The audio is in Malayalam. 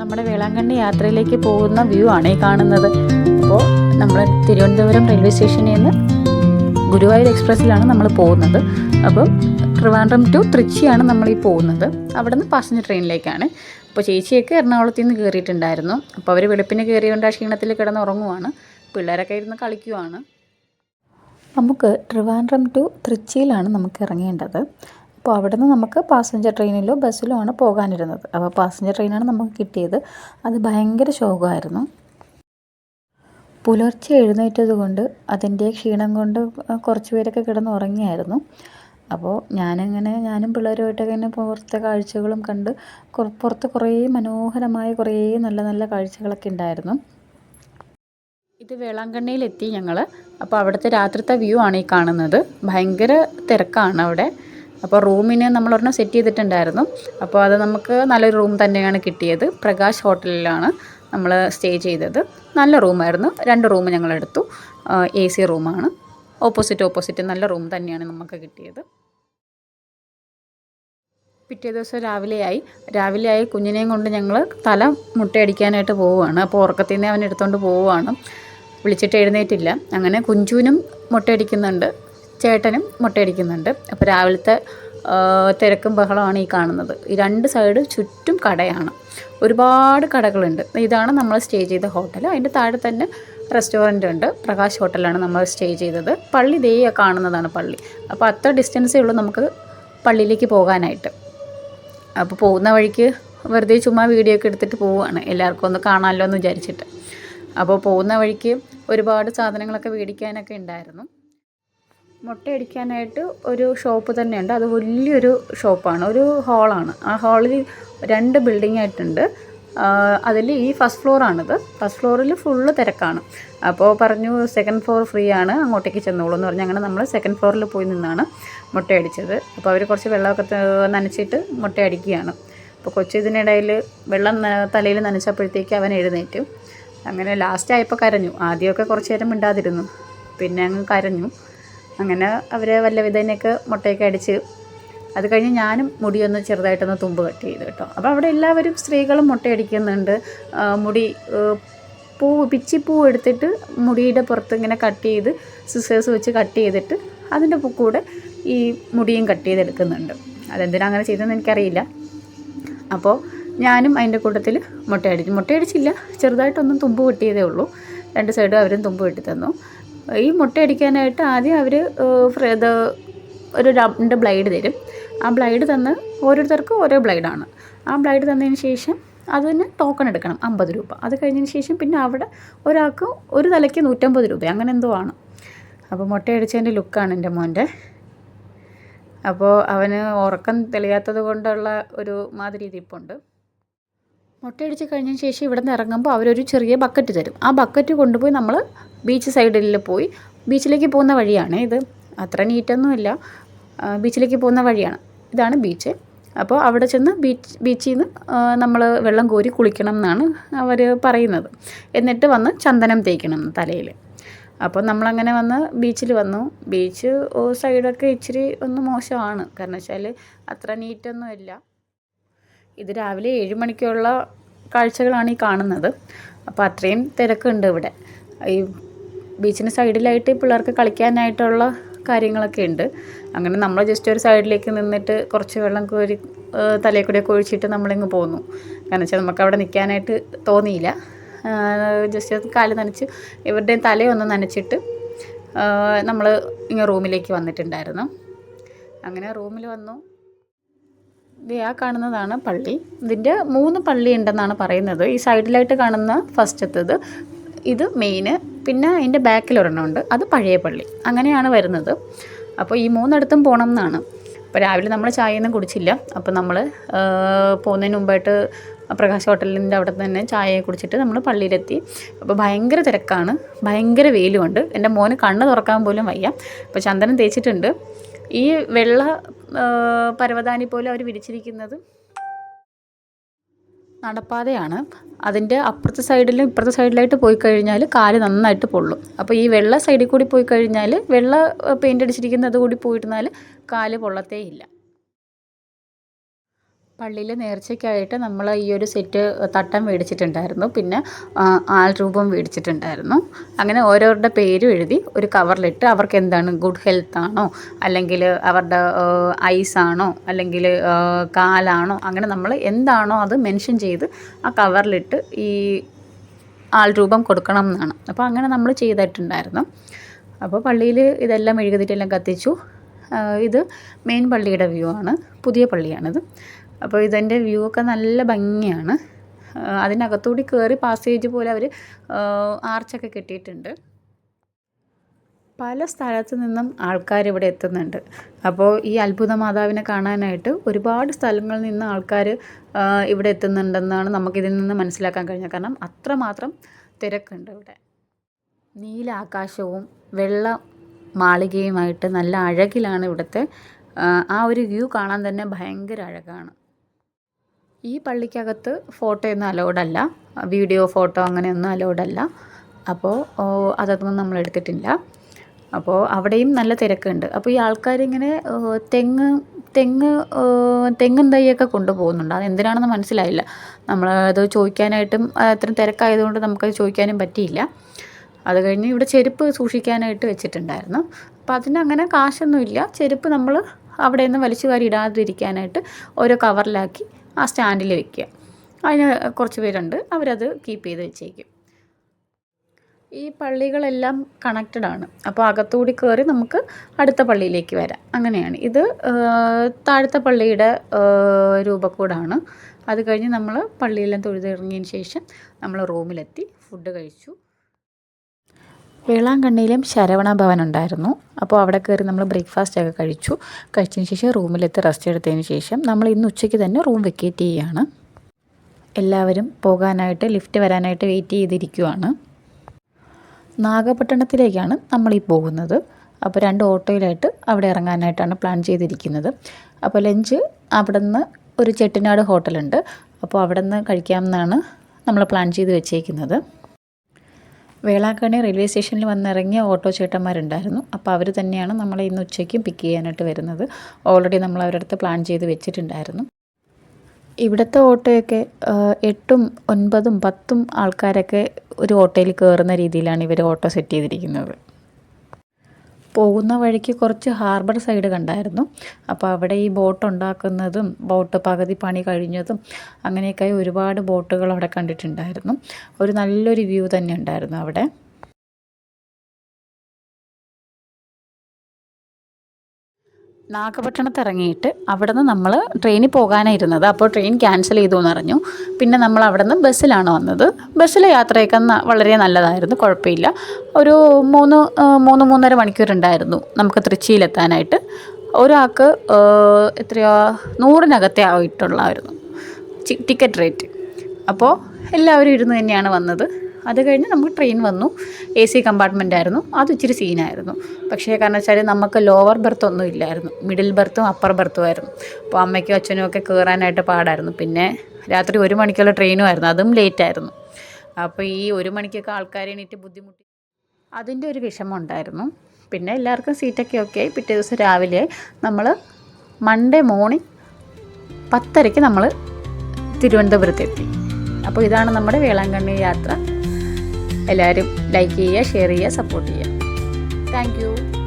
നമ്മുടെ വേളാങ്കണ്ണി യാത്രയിലേക്ക് പോകുന്ന വ്യൂ ആണ് ഈ കാണുന്നത്. അപ്പോൾ നമ്മൾ തിരുവനന്തപുരം റെയിൽവേ സ്റ്റേഷനിൽ നിന്ന് ഗുരുവായൂർ എക്സ്പ്രസ്സിലാണ് നമ്മൾ പോകുന്നത്. അപ്പോൾ ട്രിവാൻഡ്രം ടു തൃച്ചിയാണ് നമ്മൾ ഈ പോകുന്നത്. അവിടെ നിന്ന് പാസഞ്ചർ ട്രെയിനിലേക്കാണ് അപ്പോൾ ചേച്ചിയൊക്കെ എറണാകുളത്ത് നിന്ന് കയറിയിട്ടുണ്ടായിരുന്നു അപ്പോൾ അവർ വെളുപ്പിന് കയറിയോണ്ട് ആ ക്ഷീണത്തിൽ കിടന്ന് ഉറങ്ങുവാണ്. പിള്ളേരൊക്കെ ഇരുന്ന് കളിക്കുവാണ്. നമുക്ക് ട്രിവാൻഡ്രം ടു തൃച്ചിയിലാണ് നമുക്ക് ഇറങ്ങേണ്ടത്. അപ്പോൾ അവിടെ നിന്ന് നമുക്ക് പാസഞ്ചർ ട്രെയിനിലോ ബസ്സിലോ ആണ് പോകാനിരുന്നത്. അപ്പോൾ പാസഞ്ചർ ട്രെയിനാണ് നമുക്ക് കിട്ടിയത്. അത് ഭയങ്കര ശോകമായിരുന്നു. പുലർച്ചെ എഴുന്നേറ്റത് കൊണ്ട് അതിന്റെ ക്ഷീണം കൊണ്ട് കുറച്ച് പേരൊക്കെ കിടന്ന് ഉറങ്ങിയായിരുന്നു. അപ്പോൾ ഞാനിങ്ങനെ ഞാനും പിള്ളേരുമായിട്ടൊക്കെ ഇങ്ങനെ പുറത്തെ കാഴ്ചകളും കണ്ട് പുറത്ത് കുറേ മനോഹരമായ കുറേ നല്ല നല്ല കാഴ്ചകളൊക്കെ ഉണ്ടായിരുന്നു. ഇത് വേളാങ്കണ്ണിയിലെത്തി ഞങ്ങൾ അപ്പോൾ അവിടുത്തെ രാത്രിത്തെ വ്യൂ ആണ് ഈ കാണുന്നത്. ഭയങ്കര തിരക്കാണ് അവിടെ. അപ്പോൾ റൂമിന് നമ്മളൊരെണ്ണം സെറ്റ് ചെയ്തിട്ടുണ്ടായിരുന്നു. അപ്പോൾ അത് നമുക്ക് നല്ലൊരു റൂം തന്നെയാണ് കിട്ടിയത്. പ്രകാശ് ഹോട്ടലിലാണ് നമ്മൾ സ്റ്റേ ചെയ്തത്. നല്ല റൂമായിരുന്നു. രണ്ട് റൂം ഞങ്ങൾ എടുത്തു. എ സി റൂമാണ്. ഓപ്പോസിറ്റ് ഓപ്പോസിറ്റ് നല്ല റൂം തന്നെയാണ് നമുക്ക് കിട്ടിയത്. പിറ്റേ ദിവസം രാവിലെയായി. രാവിലെയായി കുഞ്ഞിനെയും കൊണ്ട് ഞങ്ങൾ തല മുട്ടയടിക്കാനായിട്ട് പോവുകയാണ്. അപ്പോൾ ഉറക്കത്തിൽ നിന്ന് അവൻ എടുത്തുകൊണ്ട് പോവുകയാണ്. വിളിച്ചിട്ട് എഴുന്നേറ്റില്ല. അങ്ങനെ കുഞ്ചുവിനും മുട്ടയടിക്കുന്നുണ്ട്. ചേട്ടനും മുട്ടയടിക്കുന്നുണ്ട്. അപ്പോൾ രാവിലത്തെ തിരക്കും ബഹളമാണ് ഈ കാണുന്നത്. ഈ രണ്ട് സൈഡും ചുറ്റും കടയാണ്. ഒരുപാട് കടകളുണ്ട്. ഇതാണ് നമ്മൾ സ്റ്റേ ചെയ്ത ഹോട്ടൽ അതിന്റെ താഴെ തന്നെ റെസ്റ്റോറന്റ് ഉണ്ട്. പ്രകാശ് ഹോട്ടലാണ് നമ്മൾ സ്റ്റേ ചെയ്തത്. പള്ളി ദേ കാണുന്നതാണ് പള്ളി. അപ്പോൾ അത്ര ഡിസ്റ്റൻസേ ഉള്ളൂ നമുക്ക് പള്ളിയിലേക്ക് പോകാനായിട്ട്. അപ്പോൾ പോകുന്ന വഴിക്ക് വെറുതെ ചുമ്മാ വീഡിയോ ഒക്കെ എടുത്തിട്ട് പോവുകയാണ്. എല്ലാവർക്കും ഒന്ന് കാണാമല്ലോ എന്ന് വിചാരിച്ചിട്ട്. അപ്പോൾ പോകുന്ന വഴിക്ക് ഒരുപാട് സാധനങ്ങളൊക്കെ മേടിക്കാനൊക്കെ ഉണ്ടായിരുന്നു. മുട്ടയടിക്കാനായിട്ട് ഒരു ഷോപ്പ് തന്നെയുണ്ട്. അത് വലിയൊരു ഷോപ്പാണ്. ഒരു ഹാളാണ്. ആ ഹാളിൽ രണ്ട് ബിൽഡിംഗ് ആയിട്ടുണ്ട് അതിൽ ഈ ഫസ്റ്റ് ഫ്ലോറാണിത്. ഫസ്റ്റ് ഫ്ലോറിൽ ഫുള്ള് തിരക്കാണ്. അപ്പോൾ പറഞ്ഞു സെക്കൻഡ് ഫ്ലോർ ഫ്രീ ആണ്. അങ്ങോട്ടേക്ക് ചെന്നോളൂ എന്ന് പറഞ്ഞ് അങ്ങനെ നമ്മൾ സെക്കൻഡ് ഫ്ലോറിൽ പോയി നിന്നാണ് മുട്ടയടിച്ചത്. അപ്പോൾ അവർ കുറച്ച് വെള്ളമൊക്കെ നനച്ചിട്ട് മുട്ടയടിക്കുകയാണ്. അപ്പോൾ കൊച്ചു ഇതിനിടയിൽ വെള്ളം തലയിൽ നനച്ചപ്പോഴത്തേക്ക് അവൻ എഴുന്നേറ്റ്. അങ്ങനെ ലാസ്റ്റ് ആയപ്പോൾ കരഞ്ഞു. ആദ്യമൊക്കെ കുറച്ച് നേരം മിണ്ടാതിരുന്നു. പിന്നെ അങ്ങ് കരഞ്ഞു. അങ്ങനെ അവർ വല്ല വിധേനയൊക്കെ മുട്ടയൊക്കെ അടിച്ച് അത് കഴിഞ്ഞ് ഞാനും മുടിയൊന്ന് ചെറുതായിട്ടൊന്ന് തുമ്പ് കട്ട് ചെയ്തു കേട്ടോ. അപ്പോൾ അവിടെ എല്ലാവരും സ്ത്രീകളും മുട്ടയടിക്കുന്നുണ്ട് മുടി മുടി പിച്ചി പൂ പിച്ചിപ്പൂ എടുത്തിട്ട് മുടിയുടെ പുറത്ത് ഇങ്ങനെ കട്ട് ചെയ്ത് സിസേഴ്സ് വെച്ച് കട്ട് ചെയ്തിട്ട് അതിന്റെ കൂടെ ഈ മുടിയും കട്ട് ചെയ്തെടുക്കുന്നുണ്ട്. അതെന്തിനാ അങ്ങനെ ചെയ്തതെന്ന് എനിക്കറിയില്ല. അപ്പോൾ ഞാനും അതിന്റെ കൂട്ടത്തിൽ മുട്ടയടിച്ചു മുട്ടയടിച്ചില്ല ചെറുതായിട്ടൊന്നും തുമ്പ് കിട്ടിയതേ ഉള്ളൂ. രണ്ട് സൈഡും അവരും തുമ്പ് വെട്ടി തന്നു ഈ മുട്ടയടിക്കാനായിട്ട് ആദ്യം അവർ ഇത് ഒരു രണ്ട് ബ്ലൈഡ് തരും. ആ ബ്ലൈഡ് തന്ന് ഓരോരുത്തർക്കും ഓരോ ബ്ലൈഡാണ്. ആ ബ്ലൈഡ് തന്നതിന് ശേഷം അതിന് ടോക്കൺ എടുക്കണം അമ്പത് രൂപ. അത് കഴിഞ്ഞതിന് ശേഷം പിന്നെ അവിടെ ഒരാൾക്ക് ഒരു തലയ്ക്ക് നൂറ്റമ്പത് രൂപ. അങ്ങനെ എന്തോ ആണ്. അപ്പോൾ മുട്ടയടിച്ചതിന്റെ ലുക്കാണ് എന്റെ മോന്റെ അപ്പോൾ അവന് ഉറക്കം തെളിയാത്തത് കൊണ്ടുള്ള ഒരു മാതിരി ഇരിപ്പുണ്ട് മുട്ടയടിച്ച് കഴിഞ്ഞ ശേഷം ഇവിടെ നിന്ന് ഇറങ്ങുമ്പോൾ അവരൊരു ചെറിയ ബക്കറ്റ് തരും. ആ ബക്കറ്റ് കൊണ്ടുപോയി നമ്മൾ ബീച്ച് സൈഡിൽ പോയി. ബീച്ചിലേക്ക് പോകുന്ന വഴിയാണ് ഇത്. അത്ര നീറ്റൊന്നുമില്ല ബീച്ചിലേക്ക് പോകുന്ന വഴിയാണ്. ഇതാണ് ബീച്ച് അപ്പോൾ അവിടെ ചെന്ന് ബീച്ച് ബീച്ചിൽ നിന്ന് നമ്മൾ വെള്ളം കോരി കുളിക്കണം എന്നാണ് അവർ പറയുന്നത്. എന്നിട്ട് വന്ന് ചന്ദനം തേക്കണം തലയിൽ അപ്പോൾ നമ്മളങ്ങനെ വന്ന് ബീച്ചിൽ വന്നു. ബീച്ച് സൈഡൊക്കെ ഇച്ചിരി ഒന്ന് മോശമാണ്. കാരണം വെച്ചാൽ അത്ര നീറ്റൊന്നുമില്ല ഇത് രാവിലെ ഏഴ് മണിക്കുള്ള കാഴ്ചകളാണ് ഈ കാണുന്നത്. അപ്പോൾ അത്രയും തിരക്കുണ്ട് ഇവിടെ. ഈ ബീച്ചിന് സൈഡിലായിട്ട് പിള്ളേർക്ക് കളിക്കാനായിട്ടുള്ള കാര്യങ്ങളൊക്കെ ഉണ്ട്. അങ്ങനെ നമ്മൾ ജസ്റ്റ് ഒരു സൈഡിലേക്ക് നിന്നിട്ട് കുറച്ച് വെള്ളം കോരി തലയിൽ കൂടെ ഒഴിച്ചിട്ട് നമ്മളിങ്ങ് പോന്നു. കാരണം വെച്ചാൽ നമുക്ക് അവിടെ നിൽക്കാനായിട്ട് തോന്നിയില്ല. ജസ്റ്റ് കാൽ നനച്ച് ഇവരുടെയും തലയൊന്ന് നനച്ചിട്ട് നമ്മൾ ഇങ്ങനെ റൂമിലേക്ക് വന്നിട്ടുണ്ടായിരുന്നു. അങ്ങനെ റൂമിൽ വന്നു. ആ കാണുന്നതാണ് പള്ളി. ഇതിന്റെ മൂന്ന് പള്ളി ഉണ്ടെന്നാണ് പറയുന്നത്. ഈ സൈഡിലായിട്ട് കാണുന്ന ഫസ്റ്റത്തേത് ഇത് മെയിന് പിന്നെ അതിന്റെ ബാക്കിൽ ഒരെണ്ണം ഉണ്ട്. അത് പഴയ പള്ളി. അങ്ങനെയാണ് വരുന്നത്. അപ്പോൾ ഈ മൂന്നിടത്തും പോകണം എന്നാണ്. അപ്പോൾ രാവിലെ നമ്മൾ ചായയൊന്നും കുടിച്ചില്ല. അപ്പോൾ നമ്മൾ പോകുന്നതിന് മുമ്പായിട്ട് പ്രകാശ് ഹോട്ടലിന്റെ അവിടെ തന്നെ ചായ കുടിച്ചിട്ട് നമ്മൾ പള്ളിയിലെത്തി. അപ്പോൾ ഭയങ്കര തിരക്കാണ്. ഭയങ്കര വെയിലുമുണ്ട് എന്റെ മോന് കണ്ണ് തുറക്കാൻ പോലും വയ്യ. അപ്പോൾ ചന്ദനം തേച്ചിട്ടുണ്ട്. ഈ വെള്ള പരവതാനി പോലെ അവർ വിരിച്ചിരിക്കുന്നത് നടപ്പാതയാണ്. അതിന്റെ അപ്പുറത്തെ സൈഡിലും ഇപ്പുറത്തെ സൈഡിലായിട്ട് പോയി കഴിഞ്ഞാൽ കാൽ നന്നായിട്ട് പൊള്ളും. അപ്പോൾ ഈ വെള്ള സൈഡിൽ കൂടി പോയി കഴിഞ്ഞാൽ വെള്ള പെയിന്റ് അടിച്ചിരിക്കുന്നത് കൂടി പോയിരുന്നാൽ കാൽ പൊള്ളത്തേ ഇല്ല. പള്ളിയിൽ നേർച്ചയ്ക്കായിട്ട് നമ്മൾ ഈ ഒരു സെറ്റ് തട്ടം മേടിച്ചിട്ടുണ്ടായിരുന്നു. പിന്നെ ആൾ രൂപം മേടിച്ചിട്ടുണ്ടായിരുന്നു. അങ്ങനെ ഓരോരുടെ പേരും എഴുതി ഒരു കവറിലിട്ട് അവർക്ക് എന്താണ്? ഗുഡ് ഹെൽത്ത് ആണോ? അല്ലെങ്കിൽ അവരുടെ ഐസ് ആണോ? അല്ലെങ്കിൽ കാലാണോ? അങ്ങനെ നമ്മൾ എന്താണോ അത് മെൻഷൻ ചെയ്ത് ആ കവറിലിട്ട് ഈ ആൾ രൂപം കൊടുക്കണം എന്നാണ്. അപ്പോൾ അങ്ങനെ നമ്മൾ ചെയ്തിട്ടുണ്ടായിരുന്നു. അപ്പോൾ പള്ളിയിൽ ഇതെല്ലാം മെഴുകുതിരിയെല്ലാം കത്തിച്ചു. ഇത് മെയിൻ പള്ളിയുടെ വ്യൂ ആണ്. പുതിയ പള്ളിയാണിത്. അപ്പോൾ ഇതിന്റെ വ്യൂ ഒക്കെ നല്ല ഭംഗിയാണ്. അതിനകത്തുകൂടി കയറി പാസേജ് പോലെ അവർ ആർച്ചൊക്കെ കെട്ടിയിട്ടുണ്ട്. പല സ്ഥലത്തു നിന്നും ആൾക്കാർ ഇവിടെ എത്തുന്നുണ്ട്. അപ്പോൾ ഈ അത്ഭുത മാതാവിനെ കാണാനായിട്ട് ഒരുപാട് സ്ഥലങ്ങളിൽ നിന്ന് ആൾക്കാർ ഇവിടെ എത്തുന്നുണ്ടെന്നാണ് നമുക്കിതിൽ നിന്ന് മനസ്സിലാക്കാൻ കഴിഞ്ഞത്. കാരണം അത്രമാത്രം തിരക്കുണ്ട് ഇവിടെ. നീല ആകാശവും വെള്ള മാളികയുമായിട്ട് നല്ല അഴകിലാണ് ഇവിടുത്തെ ആ ഒരു വ്യൂ കാണാൻ തന്നെ ഭയങ്കര അഴകാണ്. ഈ പള്ളിക്കകത്ത് ഫോട്ടോയൊന്നും അലൗഡ് അല്ല വീഡിയോ ഫോട്ടോ അങ്ങനെയൊന്നും അലോഡല്ല. അപ്പോൾ അതൊന്നും നമ്മൾ എടുത്തിട്ടില്ല. അപ്പോൾ അവിടെയും നല്ല തിരക്കുണ്ട്. അപ്പോൾ ഈ ആൾക്കാരിങ്ങനെ തെങ്ങ് തെങ്ങ് തെങ്ങും തൈയൊക്കെ കൊണ്ടുപോകുന്നുണ്ട്. അത് എന്തിനാണെന്ന് മനസ്സിലായില്ല. നമ്മൾ അത് ചോദിക്കാനായിട്ടും അത്രയും തിരക്കായതുകൊണ്ട് നമുക്കത് ചോദിക്കാനും പറ്റിയില്ല. അത് കഴിഞ്ഞ് ഇവിടെ ചെരുപ്പ് സൂക്ഷിക്കാനായിട്ട് വെച്ചിട്ടുണ്ടായിരുന്നു. അപ്പോൾ അതിനങ്ങനെ കാശൊന്നുമില്ല. ചെരുപ്പ് നമ്മൾ അവിടെ നിന്ന് വലിച്ചു വാരി ഇടാതിരിക്കാനായിട്ട് ഓരോ കവറിലാക്കി ആ സ്റ്റാൻഡിൽ വെക്കുക. അതിന് കുറച്ച് പേരുണ്ട്. അവരത് കീപ്പ് ചെയ്ത് വെച്ചേക്കും. ഈ പള്ളികളെല്ലാം കണക്റ്റഡ് ആണ്. അപ്പോൾ അകത്തുകൂടി കയറി നമുക്ക് അടുത്ത പള്ളിയിലേക്ക് വരാം. അങ്ങനെയാണ്. ഇത് താഴത്തെ പള്ളിയുടെ രൂപക്കൂടാണ്. അത് കഴിഞ്ഞ് നമ്മൾ പള്ളിയെല്ലാം തൊഴുതിറങ്ങിയതിന് ശേഷം നമ്മൾ റൂമിലെത്തി ഫുഡ് കഴിച്ചു. വേളാങ്കണ്ണിയിലും ശരവണ ഭവൻ ഉണ്ടായിരുന്നു. അപ്പോൾ അവിടെ കയറി നമ്മൾ ബ്രേക്ക്ഫാസ്റ്റ് ഒക്കെ കഴിച്ചു. കഴിച്ചതിന് ശേഷം റൂമിലെത്തി റെസ്റ്റ് എടുത്തതിന് ശേഷം നമ്മൾ ഇന്ന് ഉച്ചയ്ക്ക് തന്നെ റൂം വെക്കേറ്റ് ചെയ്യുകയാണ്. എല്ലാവരും പോകാനായിട്ട് ലിഫ്റ്റ് വരാനായിട്ട് വെയിറ്റ് ചെയ്തിരിക്കുവാണ്. നാഗപട്ടണത്തിലേക്കാണ് നമ്മൾ ഈ പോകുന്നത്. അപ്പോൾ രണ്ട് ഓട്ടോയിലായിട്ട് അവിടെ ഇറങ്ങാനായിട്ടാണ് പ്ലാൻ ചെയ്തിരിക്കുന്നത്. അപ്പോൾ ലഞ്ച് അവിടെ നിന്ന് ഒരു ചെട്ടിനാട് ഹോട്ടലുണ്ട്. അപ്പോൾ അവിടെ നിന്ന് കഴിക്കാമെന്നാണ് നമ്മൾ പ്ലാൻ ചെയ്ത് വെച്ചേക്കുന്നത്. വേളാങ്കണ്ണി റെയിൽവേ സ്റ്റേഷനിൽ വന്നിറങ്ങിയ ഓട്ടോ ചേട്ടന്മാരുണ്ടായിരുന്നു. അപ്പോൾ അവർ തന്നെയാണ് നമ്മളെ ഇന്ന് ഉച്ചയ്ക്കും പിക്ക് ചെയ്യാനായിട്ട് വരുന്നത്. ഓൾറെഡി നമ്മൾ അവരുടെ അടുത്ത് പ്ലാൻ ചെയ്ത് വെച്ചിട്ടുണ്ടായിരുന്നു. ഇവിടുത്തെ ഓട്ടോയൊക്കെ എട്ടും ഒൻപതും പത്തും ആൾക്കാരൊക്കെ ഒരു ഓട്ടോയിൽ കയറുന്ന രീതിയിലാണ് ഇവർ ഓട്ടോ സെറ്റ് ചെയ്തിരിക്കുന്നത്. പോകുന്ന വഴിക്ക് കുറച്ച് ഹാർബർ സൈഡ് കണ്ടായിരുന്നു. അപ്പോൾ അവിടെ ഈ ബോട്ട് ഉണ്ടാക്കുന്നതും ബോട്ട് പകുതി പണി കഴിഞ്ഞതും അങ്ങനെയൊക്കെ ഒരുപാട് ബോട്ടുകൾ അവിടെ കണ്ടിട്ടുണ്ടായിരുന്നു. ഒരു നല്ലൊരു വ്യൂ തന്നെ ഉണ്ടായിരുന്നു അവിടെ. നാഗപട്ടണത്ത് ഇറങ്ങിയിട്ട് അവിടെ നിന്ന് നമ്മൾ ട്രെയിനിൽ പോകാനായിരുന്നത് അപ്പോൾ ട്രെയിൻ ക്യാൻസൽ ചെയ്തു എന്ന് അറിഞ്ഞു. പിന്നെ നമ്മൾ അവിടെ നിന്ന് ബസ്സിലാണ് വന്നത്. ബസ്സിലെ യാത്രയൊക്കെ വളരെ നല്ലതായിരുന്നു. കുഴപ്പമില്ല. ഒരു മൂന്ന് മൂന്ന് മൂന്നര മണിക്കൂറുണ്ടായിരുന്നു നമുക്ക് തൃച്ചിയിലെത്താനായിട്ട് ഒരാൾക്ക് എത്രയാ നൂറിനകത്തെ ആയിട്ടുള്ളായിരുന്നു. ടിക്കറ്റ് റേറ്റ് അപ്പോൾ എല്ലാവരും ഇരുന്ന് തന്നെയാണ് വന്നത്. അത് കഴിഞ്ഞ് നമുക്ക് ട്രെയിൻ വന്നു. എ സി കമ്പാർട്ട്മെന്റ് ആയിരുന്നു. അത് ഇച്ചിരി സീനായിരുന്നു പക്ഷേ കാരണം വെച്ചാൽ നമുക്ക് ലോവർ ബെർത്ത് ഒന്നും ഇല്ലായിരുന്നു. മിഡിൽ ബെർത്തും അപ്പർ ബെർത്തും ആയിരുന്നു. അപ്പോൾ അമ്മയ്ക്കും അച്ഛനും ഒക്കെ കയറാനായിട്ട് പാടായിരുന്നു. പിന്നെ രാത്രി ഒരു മണിക്കുള്ള ട്രെയിനും ആയിരുന്നു. അതും ലേറ്റ് ആയിരുന്നു. അപ്പോൾ ഈ ഒരു മണിക്കൊക്കെ ആൾക്കാരെ എണീറ്റ് ബുദ്ധിമുട്ടി അതിന്റെ ഒരു വിഷമം ഉണ്ടായിരുന്നു. പിന്നെ എല്ലാവർക്കും സീറ്റൊക്കെ ഓക്കെ പിറ്റേ ദിവസം രാവിലെ നമ്മൾ മൺഡേ മോർണിംഗ് പത്തരയ്ക്ക് നമ്മൾ തിരുവനന്തപുരത്തെത്തി. അപ്പോൾ ഇതാണ് നമ്മുടെ വേളാങ്കണ്ണി യാത്ര. എല്ലാവരും ലൈക്ക് ചെയ്യുക ഷെയർ ചെയ്യുക സപ്പോർട്ട് ചെയ്യുക. താങ്ക്